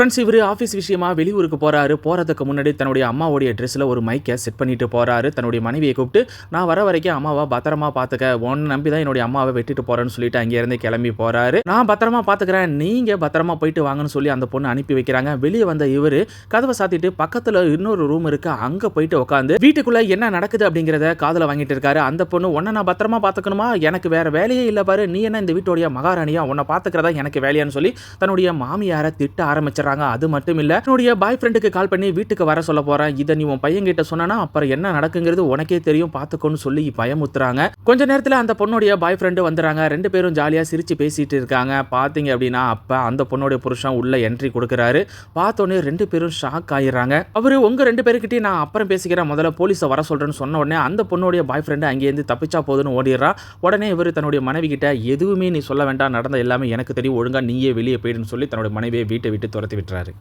Friends இவர் office விஷயமா வெளியூருக்கு போகிறாரு போறதுக்கு முன்னாடி தன்னுடைய அம்மாவுடைய ட்ரெஸ்ஸில் ஒரு மைக்கை செட் பண்ணிட்டு போகிறாரு தன்னுடைய மனைவியை கூப்பிட்டு நான் வர வரைக்கும் அம்மாவை பத்திரமா பார்த்துக்க. ஒன்று நம்பி தான் என்னுடைய அம்மாவை வெட்டிட்டு போகிறேன்னு சொல்லிட்டு அங்கேருந்து கிளம்பி போகிறாரு நான் பத்திரமா பார்த்துக்கிறேன். நீங்கள் பத்திரமா போயிட்டு வாங்கன்னு சொல்லி அந்த பொண்ணு அனுப்பி வைக்கிறாங்க. வெளியே வந்த இவர் கதவை சாத்திட்டு பக்கத்தில் இன்னொரு ரூம் இருக்கு. அங்கே போயிட்டு உட்காந்து வீட்டுக்குள்ளே என்ன நடக்குது? அப்படிங்கிறத காதில் வாங்கிட்டு இருக்காரு. அந்த பொண்ணு உன்னை நான் பத்திரமா பார்த்துக்கணுமா? எனக்கு வேறு வேலையே இல்லை பாரு. நீ என்ன இந்த வீட்டுடைய மகாராணியா? உன்னை பார்த்துக்கிறதா எனக்கு வேலையான்னு சொல்லி தன்னுடைய மாமியாரை திட்ட ஆரம்பிச்சிடறாங்க. அது மட்டும் இல்ல என்னுடைய பாய் ஃப்ரெண்டுக்கு கால் பண்ணி வீட்டுக்கு வர சொல்ல போறேன். இதை நீ உன் பையன் கிட்ட சொன்னா அப்புறம் என்ன நடக்குங்கிறது உனக்கே தெரியும். பார்த்துக்கோன்னு சொல்லி பயமுத்துறாங்க. கொஞ்ச நேரத்தில் அந்த பொண்ணுடைய பாய் ஃப்ரெண்டு வந்துடுறாங்க. ரெண்டு பேரும் ஜாலியாக சிரித்து பேசிகிட்டு இருக்காங்க. பார்த்தீங்க அப்படின்னா அப்போ அந்த பொண்ணுடைய புருஷன் உள்ளே என்ட்ரி கொடுக்குறாரு. பார்த்தோன்னே ரெண்டு பேரும் ஷாக் ஆயிடுறாங்க. அவர் உங்கள் ரெண்டு பேருக்கிட்டே நான் அப்புறம் பேசிக்கிறேன். முதல்ல போலீஸை வர சொல்கிறேன்னு சொன்ன உடனே அந்த பொண்ணுடைய பாய் ஃப்ரெண்டு அங்கேருந்து தப்பிச்சா போதுன்னு ஓடிடுறான் உடனே இவர் தன்னுடைய மனைவி கிட்ட எதுவுமே நீ சொல்ல வேண்டாம். நடந்த எல்லாமே எனக்கு தெரியும். ஒழுங்காக நீயே வெளியே போயிடுன்னு சொல்லி தன்னுடைய மனைவியை வீட்டை விட்டு துரத்தி விட்டுறாரு.